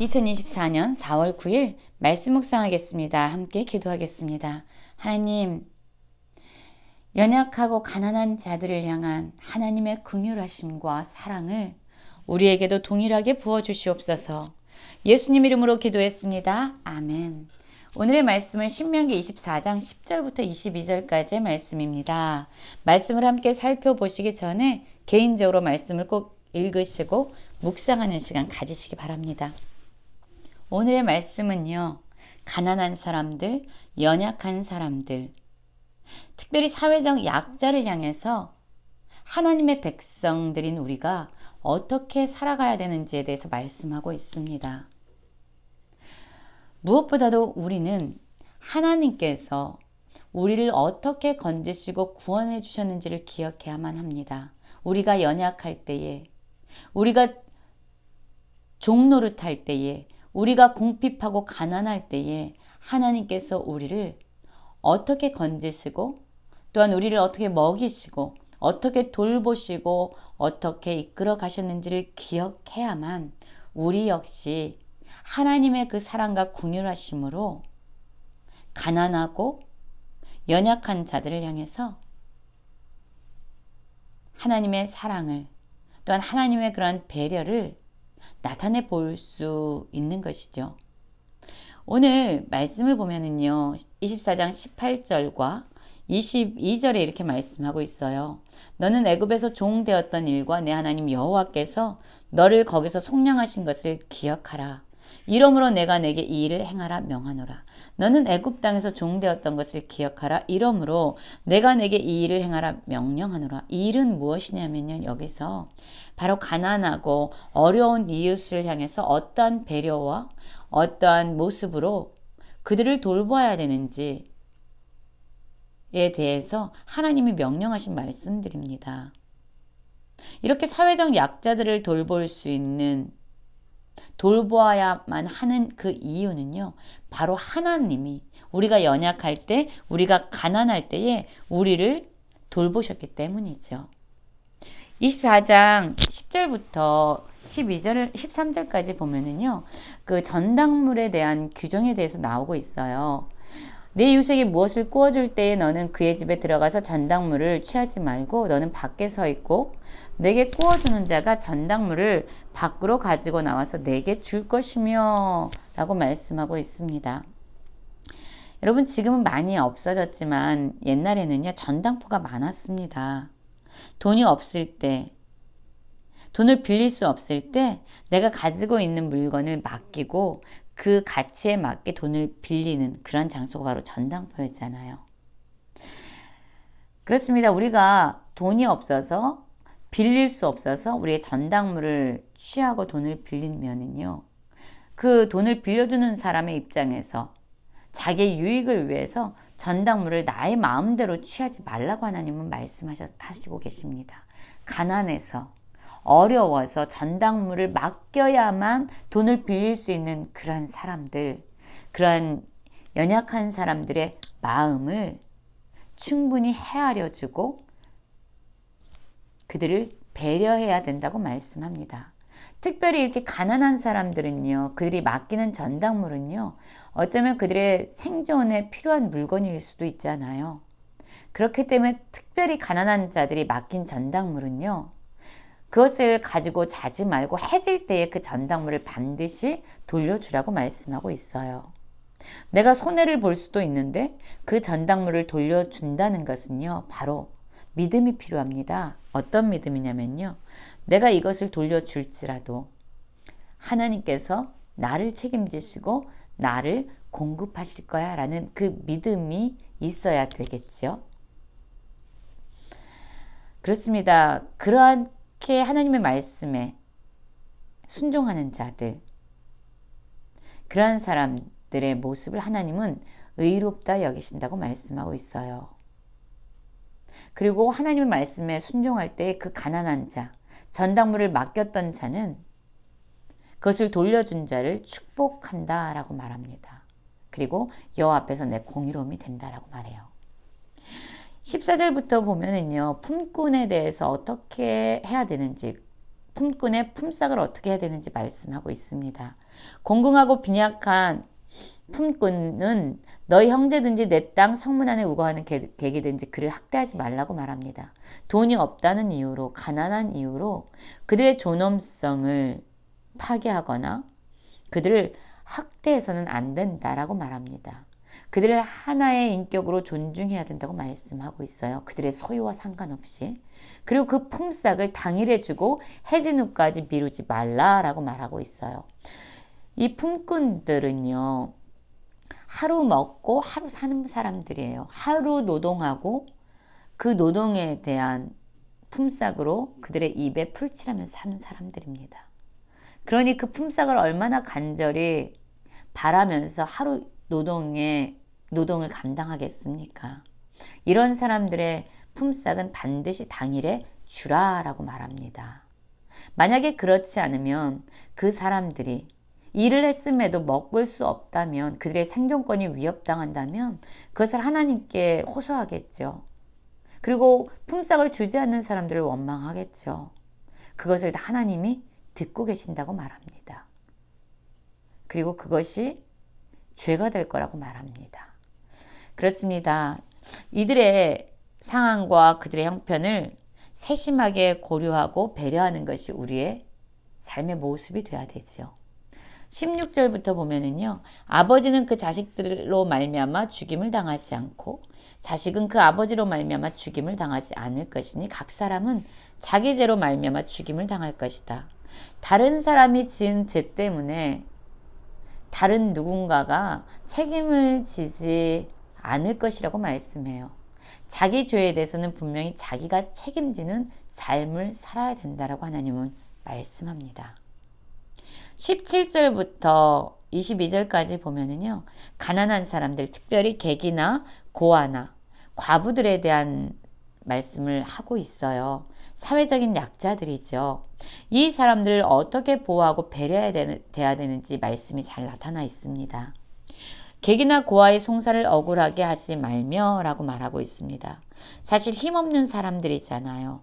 2024년 4월 9일 말씀 묵상하겠습니다. 함께 기도하겠습니다. 하나님, 연약하고 가난한 자들을 향한 하나님의 긍휼하심과 사랑을 우리에게도 동일하게 부어 주시옵소서. 예수님 이름으로 기도했습니다. 아멘. 오늘의 말씀은 신명기 24장 10절부터 22절까지의 말씀입니다. 말씀을 함께 살펴보시기 전에 개인적으로 말씀을 꼭 읽으시고 묵상하는 시간 가지시기 바랍니다. 오늘의 말씀은요. 가난한 사람들, 연약한 사람들, 특별히 사회적 약자를 향해서 하나님의 백성들인 우리가 어떻게 살아가야 되는지에 대해서 말씀하고 있습니다. 무엇보다도 우리는 하나님께서 우리를 어떻게 건지시고 구원해 주셨는지를 기억해야만 합니다. 우리가 연약할 때에, 우리가 종노릇 할 때에, 우리가 궁핍하고 가난할 때에 하나님께서 우리를 어떻게 건지시고 또한 우리를 어떻게 먹이시고 어떻게 돌보시고 어떻게 이끌어 가셨는지를 기억해야만 우리 역시 하나님의 그 사랑과 궁휼하심으로 가난하고 연약한 자들을 향해서 하나님의 사랑을 또한 하나님의 그러한 배려를 나타내 볼 수 있는 것이죠. 오늘 말씀을 보면은요. 24장 18절과 22절에 이렇게 말씀하고 있어요. 너는 애굽에서 종 되었던 일과 내 하나님 여호와께서 너를 거기서 속량하신 것을 기억하라. 이러므로 내가 내게 이 일을 행하라 명하노라. 너는 애굽 땅에서 종되었던 것을 기억하라. 이러므로 내가 내게 이 일을 행하라 명령하노라. 이 일은 무엇이냐면요. 여기서 바로 가난하고 어려운 이웃을 향해서 어떠한 배려와 어떠한 모습으로 그들을 돌봐야 되는지에 대해서 하나님이 명령하신 말씀드립니다. 이렇게 사회적 약자들을 돌볼 수 있는 돌보아야만 하는 그 이유는요, 바로 하나님이 우리가 연약할 때, 우리가 가난할 때에 우리를 돌보셨기 때문이죠. 24장 10절부터 12절, 13절까지 보면은요, 그 전당물에 대한 규정에 대해서 나오고 있어요. 내 이웃에게 무엇을 구워줄 때에 너는 그의 집에 들어가서 전당물을 취하지 말고 너는 밖에 서 있고 내게 구워주는 자가 전당물을 밖으로 가지고 나와서 내게 줄 것이며 라고 말씀하고 있습니다. 여러분 지금은 많이 없어졌지만 옛날에는요 전당포가 많았습니다. 돈이 없을 때 돈을 빌릴 수 없을 때 내가 가지고 있는 물건을 맡기고 그 가치에 맞게 돈을 빌리는 그런 장소가 바로 전당포였잖아요. 그렇습니다. 우리가 돈이 없어서 빌릴 수 없어서 우리의 전당물을 취하고 돈을 빌리면은요. 그 돈을 빌려주는 사람의 입장에서 자기의 유익을 위해서 전당물을 나의 마음대로 취하지 말라고 하나님은 말씀하시고 계십니다. 가난해서 어려워서 전당물을 맡겨야만 돈을 빌릴 수 있는 그런 사람들, 그런 연약한 사람들의 마음을 충분히 헤아려 주고 그들을 배려해야 된다고 말씀합니다. 특별히 이렇게 가난한 사람들은요, 그들이 맡기는 전당물은요, 어쩌면 그들의 생존에 필요한 물건일 수도 있잖아요. 그렇기 때문에 특별히 가난한 자들이 맡긴 전당물은요, 그것을 가지고 자지 말고 해질 때에 그 전당물을 반드시 돌려주라고 말씀하고 있어요. 내가 손해를 볼 수도 있는데 그 전당물을 돌려준다는 것은요, 바로 믿음이 필요합니다. 어떤 믿음이냐면요. 내가 이것을 돌려줄지라도 하나님께서 나를 책임지시고 나를 공급하실 거야 라는 그 믿음이 있어야 되겠죠. 그렇습니다. 그러한 이렇게 하나님의 말씀에 순종하는 자들, 그러한 사람들의 모습을 하나님은 의롭다 여기신다고 말씀하고 있어요. 그리고 하나님의 말씀에 순종할 때 그 가난한 자, 전당물을 맡겼던 자는 그것을 돌려준 자를 축복한다 라고 말합니다. 그리고 여호와 앞에서 내 공의로움이 된다라고 말해요. 14절부터 보면은요, 품꾼에 대해서 어떻게 해야 되는지 품꾼의 품삯을 어떻게 해야 되는지 말씀하고 있습니다. 공공하고 빈약한 품꾼은 너희 형제든지 내 땅 성문 안에 우거하는 개, 객이든지 그를 학대하지 말라고 말합니다. 돈이 없다는 이유로 가난한 이유로 그들의 존엄성을 파괴하거나 그들을 학대해서는 안 된다라고 말합니다. 그들을 하나의 인격으로 존중해야 된다고 말씀하고 있어요. 그들의 소유와 상관없이. 그리고 그 품삯을 당일에 주고 해진 후까지 미루지 말라라고 말하고 있어요. 이 품꾼들은요, 하루 먹고 하루 사는 사람들이에요. 하루 노동하고 그 노동에 대한 품삯으로 그들의 입에 풀칠하면서 사는 사람들입니다. 그러니 그 품삯을 얼마나 간절히 바라면서 하루 노동에 노동을 감당하겠습니까? 이런 사람들의 품삯은 반드시 당일에 주라라고 말합니다. 만약에 그렇지 않으면 그 사람들이 일을 했음에도 먹을 수 없다면 그들의 생존권이 위협당한다면 그것을 하나님께 호소하겠죠. 그리고 품삯을 주지 않는 사람들을 원망하겠죠. 그것을 하나님이 듣고 계신다고 말합니다. 그리고 그것이 죄가 될 거라고 말합니다. 그렇습니다. 이들의 상황과 그들의 형편을 세심하게 고려하고 배려하는 것이 우리의 삶의 모습이 되어야 되죠. 16절부터 보면은요. 아버지는 그 자식들로 말미암아 죽임을 당하지 않고 자식은 그 아버지로 말미암아 죽임을 당하지 않을 것이니 각 사람은 자기 죄로 말미암아 죽임을 당할 것이다. 다른 사람이 지은 죄 때문에 다른 누군가가 책임을 지지 않을 것이라고 말씀해요. 자기 죄에 대해서는 분명히 자기가 책임지는 삶을 살아야 된다라고 하나님은 말씀합니다. 17절부터 22절까지 보면은요. 가난한 사람들, 특별히 객이나 고아나 과부들에 대한 말씀을 하고 있어요. 사회적인 약자들이죠. 이 사람들을 어떻게 보호하고 배려해야 되는지 말씀이 잘 나타나 있습니다. 객이나 고아의 송사를 억울하게 하지 말며 라고 말하고 있습니다. 사실 힘없는 사람들이잖아요.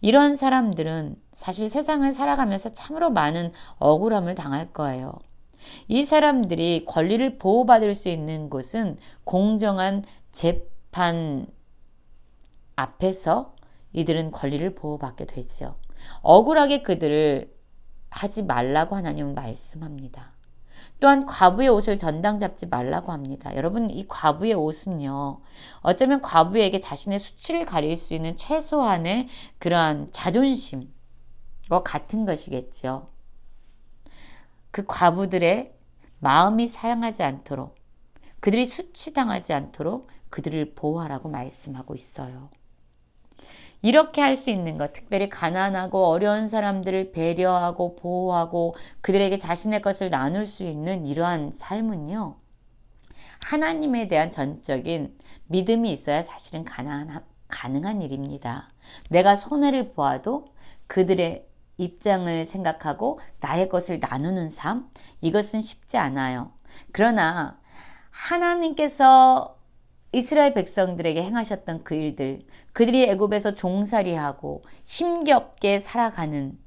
이런 사람들은 사실 세상을 살아가면서 참으로 많은 억울함을 당할 거예요. 이 사람들이 권리를 보호받을 수 있는 곳은 공정한 재판 앞에서 이들은 권리를 보호받게 되죠. 억울하게 그들을 하지 말라고 하나님은 말씀합니다. 또한 과부의 옷을 전당 잡지 말라고 합니다. 여러분, 이 과부의 옷은요, 어쩌면 과부에게 자신의 수치를 가릴 수 있는 최소한의 그러한 자존심과 같은 것이겠죠. 그 과부들의 마음이 사양하지 않도록, 그들이 수치당하지 않도록 그들을 보호하라고 말씀하고 있어요. 이렇게 할 수 있는 것, 특별히 가난하고 어려운 사람들을 배려하고 보호하고 그들에게 자신의 것을 나눌 수 있는 이러한 삶은요. 하나님에 대한 전적인 믿음이 있어야 사실은 가능한, 가능한 일입니다. 내가 손해를 보아도 그들의 입장을 생각하고 나의 것을 나누는 삶, 이것은 쉽지 않아요. 그러나 하나님께서 이스라엘 백성들에게 행하셨던 그 일들, 그들이 애굽에서 종살이하고 힘겹게 살아가는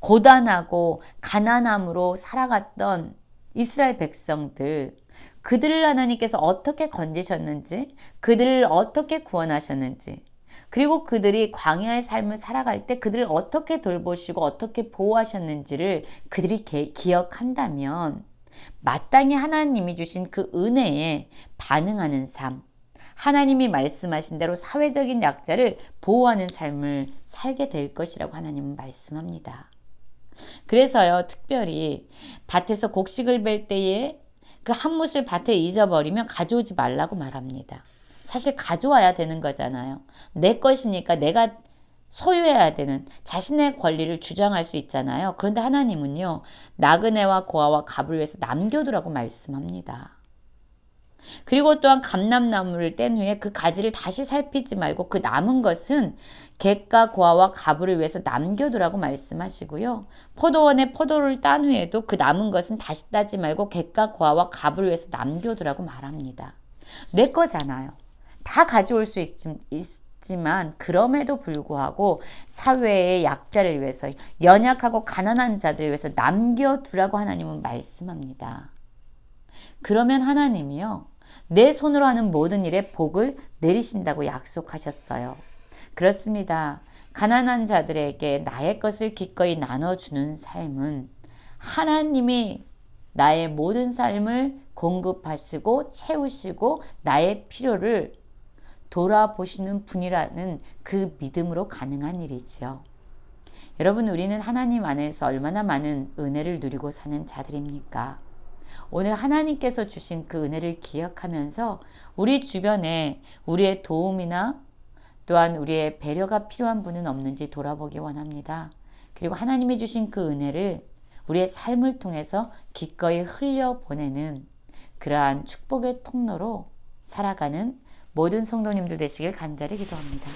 고단하고 가난함으로 살아갔던 이스라엘 백성들, 그들을 하나님께서 어떻게 건지셨는지, 그들을 어떻게 구원하셨는지, 그리고 그들이 광야의 삶을 살아갈 때 그들을 어떻게 돌보시고 어떻게 보호하셨는지를 그들이 기억한다면 마땅히 하나님이 주신 그 은혜에 반응하는 삶, 하나님이 말씀하신 대로 사회적인 약자를 보호하는 삶을 살게 될 것이라고 하나님은 말씀합니다. 그래서요, 특별히 밭에서 곡식을 벨 때에 그한 뭇을 밭에 잊어버리면 가져오지 말라고 말합니다. 사실 가져와야 되는 거잖아요. 내 것이니까 내가 소유해야 되는 자신의 권리를 주장할 수 있잖아요. 그런데 하나님은요, 나그네와 고아와 갑을 위해서 남겨두라고 말씀합니다. 그리고 또한 감람나무를 뗀 후에 그 가지를 다시 살피지 말고 그 남은 것은 객과 고아와 가부를 위해서 남겨두라고 말씀하시고요. 포도원에 포도를 딴 후에도 그 남은 것은 다시 따지 말고 객과 고아와 가부를 위해서 남겨두라고 말합니다. 내 거잖아요. 다 가져올 수 있, 하지만 그럼에도 불구하고 사회의 약자를 위해서 연약하고 가난한 자들을 위해서 남겨두라고 하나님은 말씀합니다. 그러면 하나님이요. 내 손으로 하는 모든 일에 복을 내리신다고 약속하셨어요. 그렇습니다. 가난한 자들에게 나의 것을 기꺼이 나눠주는 삶은 하나님이 나의 모든 삶을 공급하시고 채우시고 나의 필요를 돌아보시는 분이라는 그 믿음으로 가능한 일이지요. 여러분, 우리는 하나님 안에서 얼마나 많은 은혜를 누리고 사는 자들입니까? 오늘 하나님께서 주신 그 은혜를 기억하면서 우리 주변에 우리의 도움이나 또한 우리의 배려가 필요한 분은 없는지 돌아보기 원합니다. 그리고 하나님이 주신 그 은혜를 우리의 삶을 통해서 기꺼이 흘려보내는 그러한 축복의 통로로 살아가는 모든 성도님들 되시길 간절히 기도합니다.